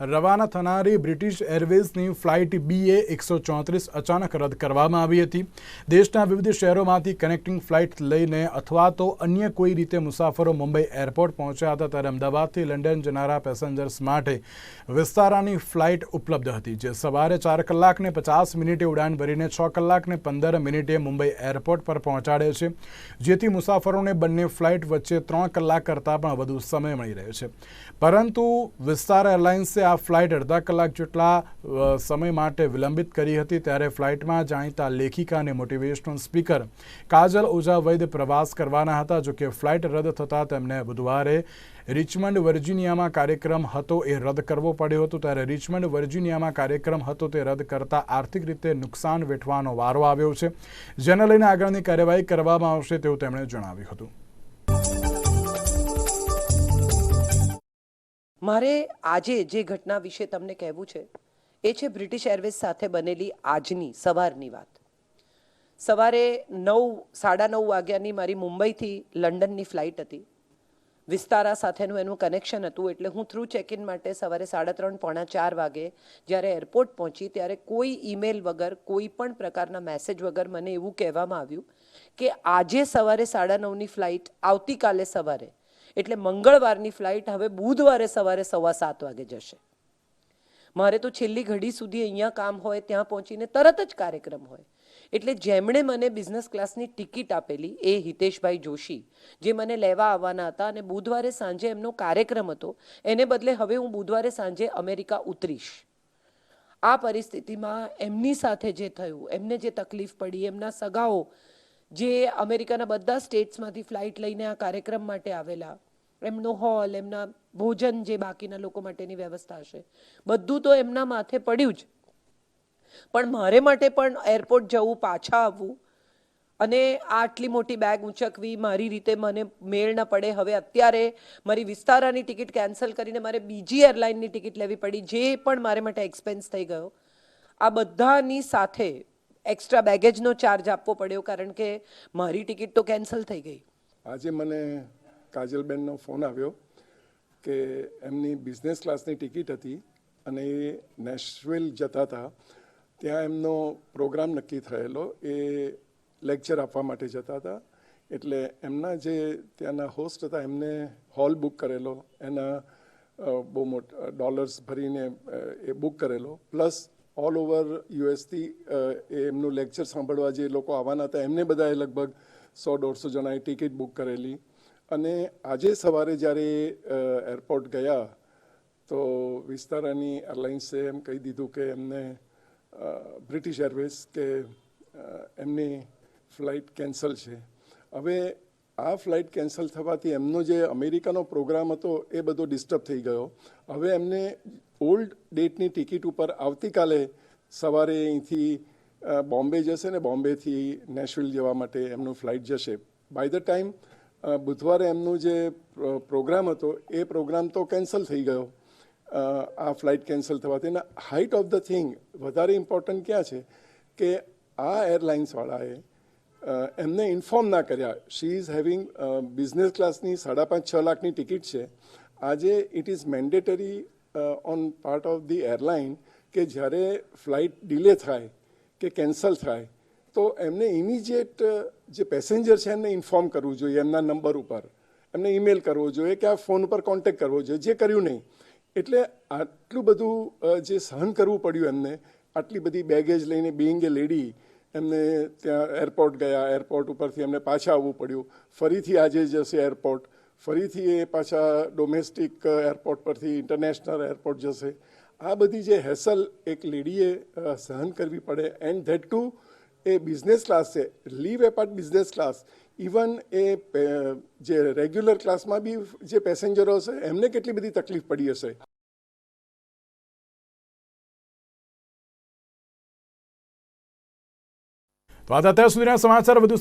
રવાના થનારી British એરવેઝની flight BA એકસો ચોત્રીસ અચાનક રદ કરવામાં આવી હતી. દેશના વિવિધ શહેરોમાંથી કનેક્ટિંગ ફ્લાઇટ લઈને અથવા તો અન્ય કોઈ રીતે મુસાફરો મુંબઈ એરપોર્ટ પહોંચ્યા હતા ત્યારે અમદાવાદથી લંડન જનારા પેસેન્જર્સ માટે વિસ્તારાની ફ્લાઇટ ઉપલબ્ધ હતી, જે સવારે ચાર કલાકને પચાસ મિનિટે ઉડાન ભરીને છ કલાકને પંદર મિનિટે મુંબઈ એરપોર્ટ પર પહોંચાડે છે. જેથી મુસાફરોને બંને ફ્લાઇટ વચ્ચે ત્રણ કલાક કરતાં પણ વધુ સમય મળી રહે છે. પરંતુ વિસ્તાર એરલાઇન્સે આ ફ્લાઇટ અડધા કલાક જેટલા સમય માટે વિલંબિત કરી હતી ત્યારે ફ્લાઇટમાં જાણીતા લેખિકા અને મોટિવેશનલ સ્પીકર કાજલ ઓઝા વૈદ પ્રવાસ કરવાના હતા. જો કે ફ્લાઇટ રદ થતાં તેમને બુધવારે રિચમન્ડ, વર્જિનિયામાં કાર્યક્રમ હતો એ રદ કરવો પડ્યો હતો. ત્યારે રિચમન્ડ, વર્જિનિયામાં કાર્યક્રમ હતો તે રદ કરતા આર્થિક રીતે નુકસાન વેઠવાનો વારો આવ્યો છે. જેને લઈને આગળની કાર્યવાહી કરવામાં આવશે તેવું તેમણે જણાવ્યું હતું. મારે આજે જે ઘટના વિશે તમને કહેવું છે, એ છે બ્રિટિશ એરવેઝ સાથે બનેલી આજની, સવારની વાત. સવારે નવ, સાડા નવ વાગ્યાની મારી મુંબઈથી લંડનની ફ્લાઇટ હતી. વિસ્તારા સાથેનું એનું કનેક્શન હતું, એટલે હું થ્રુ ચેક ઇન માટે સવારે સાડા ત્રણ, પોણા ચાર વાગે જ્યારે એરપોર્ટ પહોંચી, ત્યારે કોઈ ઈમેલ વગર, કોઈ પણ પ્રકારના મેસેજ વગર મને એવું કહેવામાં આવ્યું કે આજે સવારે સાડા નવની ફ્લાઇટ, આવતીકાલે સવારે એટલે મંગળવારની ફ્લાઇટ હવે બુધવારે સવારે સવા સાત વાગે જશે. મારે તો છેલ્લી ઘડી સુધી અહીંયા કામ હોય, ત્યાં પહોંચીને તરત જ કાર્યક્રમ હોય. એટલે જેમણે મને બિઝનેસ ક્લાસની ટિકિટ આપેલી એ હિતેશભાઈ જોશી, જે મને લેવા આવવાના હતા અને બુધવારે સાંજે એમનો કાર્યક્રમ હતો, એને બદલે હવે હું બુધવારે સાંજે અમેરિકા ઉતરીશ. આ પરિસ્થિતિમાં એમની સાથે જે થયું, એમને જે તકલીફ પડી, એમના સગાઓ જે અમેરિકાના બધા સ્ટેટ્સમાંથી ફ્લાઇટ લઈને આ કાર્યક્રમ માટે આવેલા. એમનો હોલ, એમના ભોજન જે બાકીના લોકો માટેની વ્યવસ્થા હશે. બધું તો એમના માથે પડ્યું જ. પણ મારે માટે પણ એરપોર્ટ જવું, પાછા આવવું અને આટલી મોટી બેગ ઊંચકવી, મારી રીતે મને મેળ ન પડે. હવે અત્યારે મારી વિસ્તારાની ટિકિટ કેન્સલ કરીને મારે બીજી એરલાઇનની ટિકિટ લેવી પડી, જે પણ મારે માટે એક્સપેન્સ થઈ ગયો. આ બધાની સાથે એક્સ્ટ્રા બેગેજનો ચાર્જ આપવો પડ્યો કારણ કે મારી ટિકિટ તો કેન્સલ થઈ ગઈ. આજે મને કાજલબેનનો ફોન આવ્યો કે એમની બિઝનેસ ક્લાસની ટિકિટ હતી અને એ નેશવેલ જતા હતા. ત્યાં એમનો પ્રોગ્રામ નક્કી થયેલો, એ લેક્ચર આપવા માટે જતા હતા. એટલે એમના જે ત્યાંના હોસ્ટ હતા, એમને હોલ બુક કરેલો. એના બહુ મોટા ડોલર્સ ભરીને એ બુક કરેલો. પ્લસ ઓલ ઓવર યુએસથી એમનું લેક્ચર સાંભળવા જે લોકો આવવાના હતા, એમને બધાએ લગભગ સો દોઢસો જણાએ ટિકિટ બુક કરેલી. અને આજે સવારે જ્યારે એરપોર્ટ ગયા, તો વિસ્તારાની એરલાઇન્સે એમ કહી દીધું કે એમને બ્રિટિશ એરવેઝ કે એમની ફ્લાઇટ કેન્સલ છે. હવે આ ફ્લાઇટ કેન્સલ થવાથી એમનો જે અમેરિકાનો પ્રોગ્રામ હતો એ બધો ડિસ્ટર્બ થઈ ગયો. હવે એમને ઓલ્ડ ડેટની ટિકિટ ઉપર આવતીકાલે સવારે અહીંથી બોમ્બે જશે ને બોમ્બેથી નેશવિલ જવા માટે એમનું ફ્લાઇટ જશે. બાય ધ ટાઈમ બુધવારે એમનું જે પ્રોગ્રામ હતો, એ પ્રોગ્રામ તો કેન્સલ થઈ ગયો. આ ફ્લાઇટ કેન્સલ થવાથી. અને હાઇટ ઓફ ધ થિંગ વધારે ઇમ્પોર્ટન્ટ ક્યાં છે? કે આ એરલાઇન્સવાળાએ એમને ઇન્ફોર્મ ના કર્યા. શી ઇઝ હેવિંગ બિઝનેસ ક્લાસની સાડા પાંચ, છ લાખની ટિકિટ છે. આજે it is mandatory on part of the airline કે જ્યારે ફ્લાઇટ ડિલે થાય કે કેન્સલ થાય, તો એમને ઇમિજિએટ જે પેસેન્જર છે એમને ઇન્ફોર્મ કરવું જોઈએ એમના નંબર ઉપર. એમને ઈમેલ કરવો જોઈએ કે આ ફોન ઉપર કોન્ટેક્ટ કરવો જોઈએ. જે કર્યું નહીં. એટલે આટલું બધું જે સહન કરવું પડ્યું એમને, આટલી બધી બેગેજ લઈને બિંગ એ લેડી એમને ત્યાં એરપોર્ટ ગયા, એરપોર્ટ ઉપરથી એમને પાછા આવવું પડ્યું. ફરીથી આજે જશે એરપોર્ટ. ફરીથી એ પાછા ડોમેસ્ટિક એરપોર્ટ પરથી ઇન્ટરનેશનલ એરપોર્ટ જશે. આ બધી જે હેસલ એક લેડીએ સહન કરવી પડે. And that too, A business class છે. Leave apart business class. Even એ જે રેગ્યુલર ક્લાસમાં બી જે પેસેન્જરો હશે, એમને કેટલી બધી તકલીફ પડી હશે. તો આ હતા અત્યાર સુધીના સમાચાર. વધુ